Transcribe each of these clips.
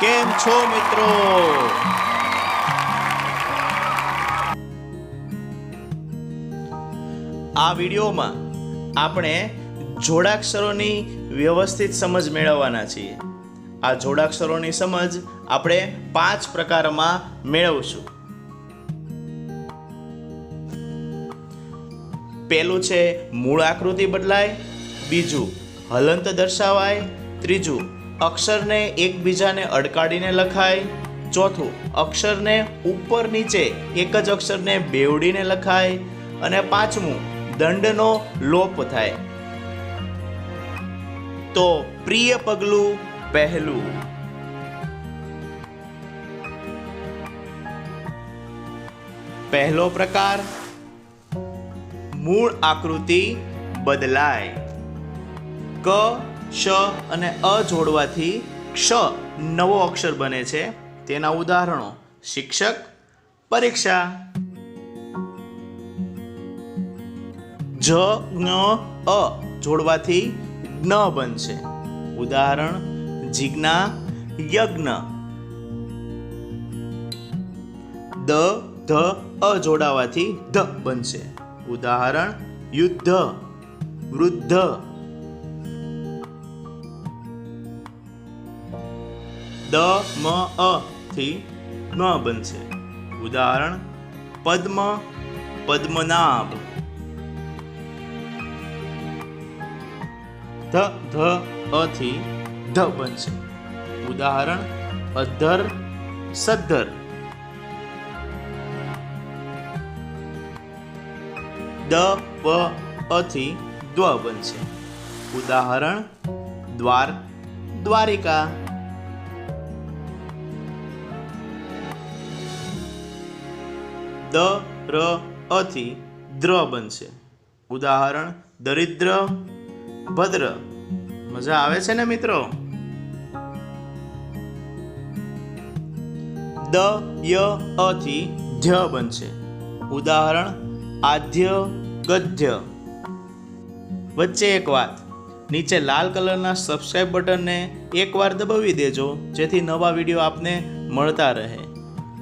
કેમ છો મિત્રો? આ વિડીયોમાં આપણે જોડાક્ષરોની વ્યવસ્થિત સમજ મેળવવાના છીએ. આ જોડાક્ષરોની સમજ આપણે પાંચ પ્રકારમાં મેળવશું. પેલું છે મૂળ આકૃતિ બદલાય, બીજું હલંત દર્શાવાય, ત્રીજું અક્ષરને એકબીજાને અડકાડીને લખાય. ચોથું, અક્ષરને ઉપર નીચે એક જ અક્ષરને બેવડીને લખાય. અને પાંચમું, દંડનો લોપ થાય. તો પ્રિય પગલું પહેલું. પહેલો પ્રકાર, મૂળ આકૃતિ બદલાય. ક શ અને અ જોડવાથી ક્ષ નવો અક્ષર બને છે. તેના ઉદાહરણો શિક્ષક, પરીક્ષા. જ જ્ઞ અ જોડવાથી જ્ઞ બનશે. ઉદાહરણ, જિજ્ઞા, યજ્ઞ. દ, ધ, અ જોડાવાથી ધ બનશે. ઉદાહરણ, યુદ્ધ, વૃદ્ધ. દ, મ, અ થી ન બનશે. ઉદાહરણ, પદ્મ, પદ્મનાભ. ધ ધ, અ થી ધ બનશે. ઉદાહરણ અધર સદ્ધર. દ, પ, અ થી દ્વ બનશે. ઉદાહરણ, દ્વાર, દ્વારિકા. દ ર અ થી દ્ર બનશે. ઉદાહરણ, દરિદ્ર, ભદ્ર. મજા આવે છે ને મિત્રો? દ ય અ થી ધ્ય બનશે. ઉદાહરણ, આદ્ય ગધ્ય વચ્ચે એક વાત. નીચે લાલ કલરના સબસ્ક્રાઇબ બટનને એકવાર દબાવી દેજો, જેથી નવા વીડિયો આપને મળતા રહે.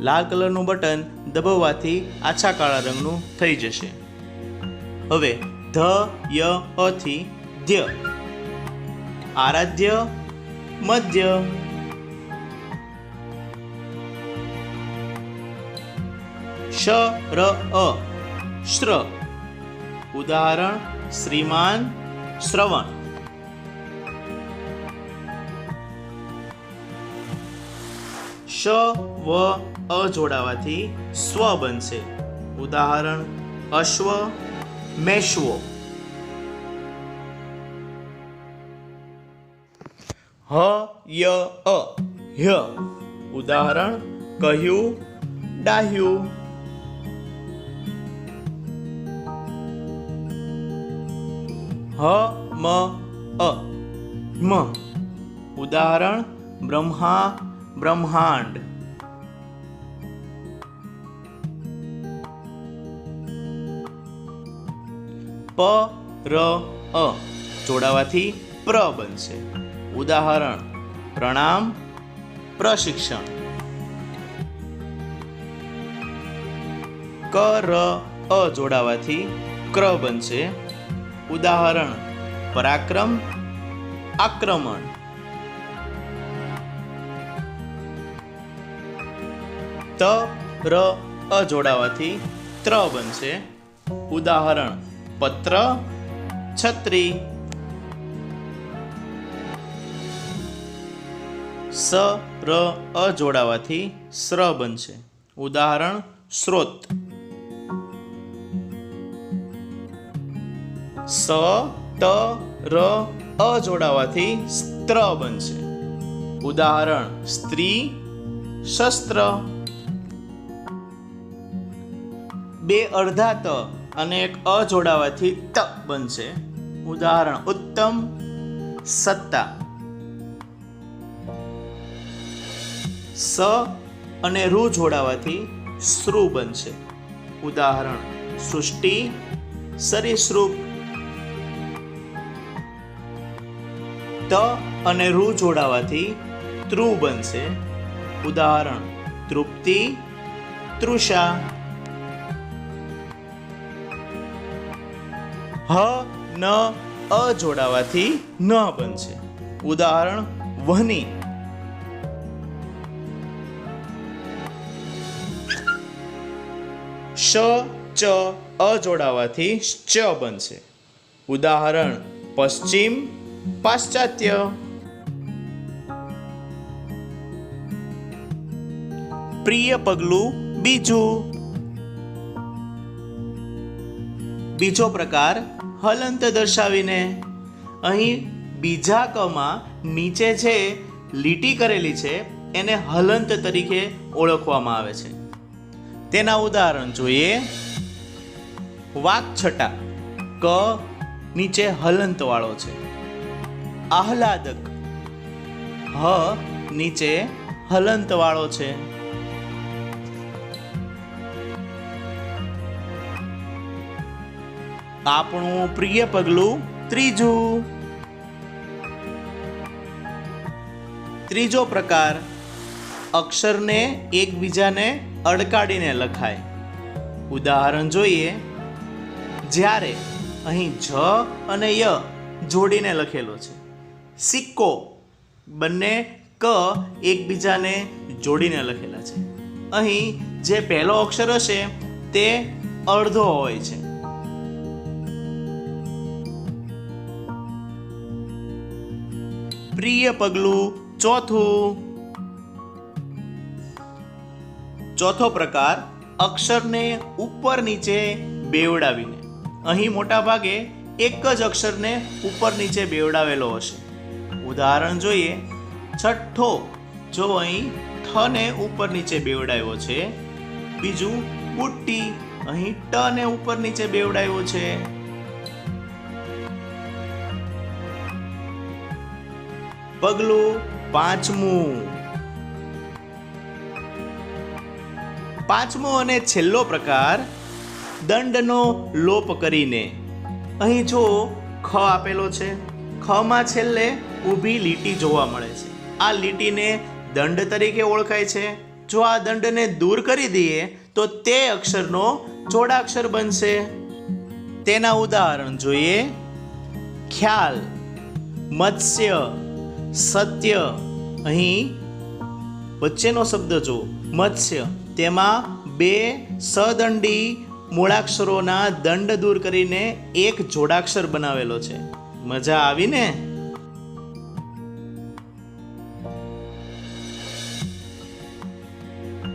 લાલ કલરનું બટન દબાવવાથી આછા કાળા રંગનું થઈ જશે. હવે ધ, ય, અ થી ધ્ય આરાધ્ય, મધ્ય. શ, ર, અ. શ્ર. ઉદાહરણ, શ્રીમાન, શ્રવણ. શ, વ, અ જોડાવાથી સ્વ બનશે. ઉદાહરણ, અશ્વ, મેશ્વો. હ, ય, અ હ્ય ઉદાહરણ, કહ્યું, ડાહ્યું. હ, મ, અ, મ. ઉદાહરણ, બ્રહ્મા બ્રહ્માંડ. પ, ર, અ જોડાવાથી પ્ર બનશે. ઉદાહરણ, પ્રણામ, પ્રશિક્ષણ. ક, ર, અ જોડાવાથી ક્ર બનશે. ઉદાહરણ, પરાક્રમ, આક્રમણ. ત, ર, અ જોડાવાથી ત્ર બનશે. ઉદાહરણ, પત્ર, છત્રી. સ, ર, અ જોડાવાથી સ્ર બનશે. ઉદાહરણ, સ્રોત. સ ત ર, અ જોડાવાથી સ્ત્ર બનશે. ઉદાહરણ, સ્ત્રી, શસ્ત્ર. બે અડધા ત અને એક અ જોડાવાથી ત બનશે. ઉદાહરણ, ઉત્તમ સત્તા. સ અને રૂ જોડાવાથી શ્રુ બનશે. ઉદાહરણ, સૃષ્ટિ, સરીસૃપ. ત અને રૂ જોડાવાથી ત્રુ બનશે. ઉદાહરણ, તૃપ્તિ, તૃષા. હ, ન, અ જોડાવાથી ન બનશે. ઉદાહરણ, વહની. શ, ચ, અ જોડાવાથી ચ બનશે. ઉદાહરણ, પશ્ચિમ, પાશ્ચાત્ય. પ્રિય પગલું, બીજું. બીજો પ્રકાર હલંત દર્શાવીને. અહીં બીજા કમાં નીચે જે લીટી કરેલી છે, એને હલંત તરીકે ઓળખવામાં આવે છે. તેના ઉદાહરણ જોઈએ. વાકછટા ક નીચે હલંત વાળો છે. આહલાદક હ નીચે હલંત વાળો છે. આપણું પ્રિય પગલું ત્રીજું. ત્રીજો પ્રકાર, અક્ષરને એકબીજાને અડકાડીને લખાય. ઉદાહરણ જોઈએ. જ્યારે અહીં જ અને ય જોડીને લખેલો છે. સિક્કો, બંને ક એકબીજાને જોડીને લખેલા છે. અહીં જે પહેલો અક્ષર હશે તે અડધો હોય છે. પ્રિય પગલું ચોથું. ચોથો પ્રકાર અક્ષરને ઉપર નીચે બેવડાવીને. અહીં મોટા ભાગે એક જ અક્ષરને ઉપર નીચે બેવડાવેલો હશે. ઉદાહરણ જોઈએ. છઠ્ઠો, જો અહીં ઠને ઉપર નીચે બેવડાવ્યો છે, બીજું બુટ્ટી, અહીં ટને ઉપર નીચે બેવડાવ્યો છે પગલું પાંચમું. પાંચમો અને છેલ્લો પ્રકાર, દંડનો લોપ કરીને. અહીં જો ખ આપેલો છે, ખમાં છેલ્લે ઊભી લીટી જોવા મળે છે. આ લીટીને દંડ તરીકે ઓળખાય છે. જો આ દંડને દૂર કરી દઈએ, તો તે અક્ષરનો જોડાક્ષર બનશે. તેના ઉદાહરણ જોઈએ. ખ્યાલ, મત્સ્ય. સત્ય. અહીં વચ્ચેનો શબ્દ જો મત્સ્ય. તેમાં બે સદંડી મૂળાક્ષરોના દંડ દૂર કરીને એક જોડાક્ષર બનાવેલો છે. મજા આવી ને?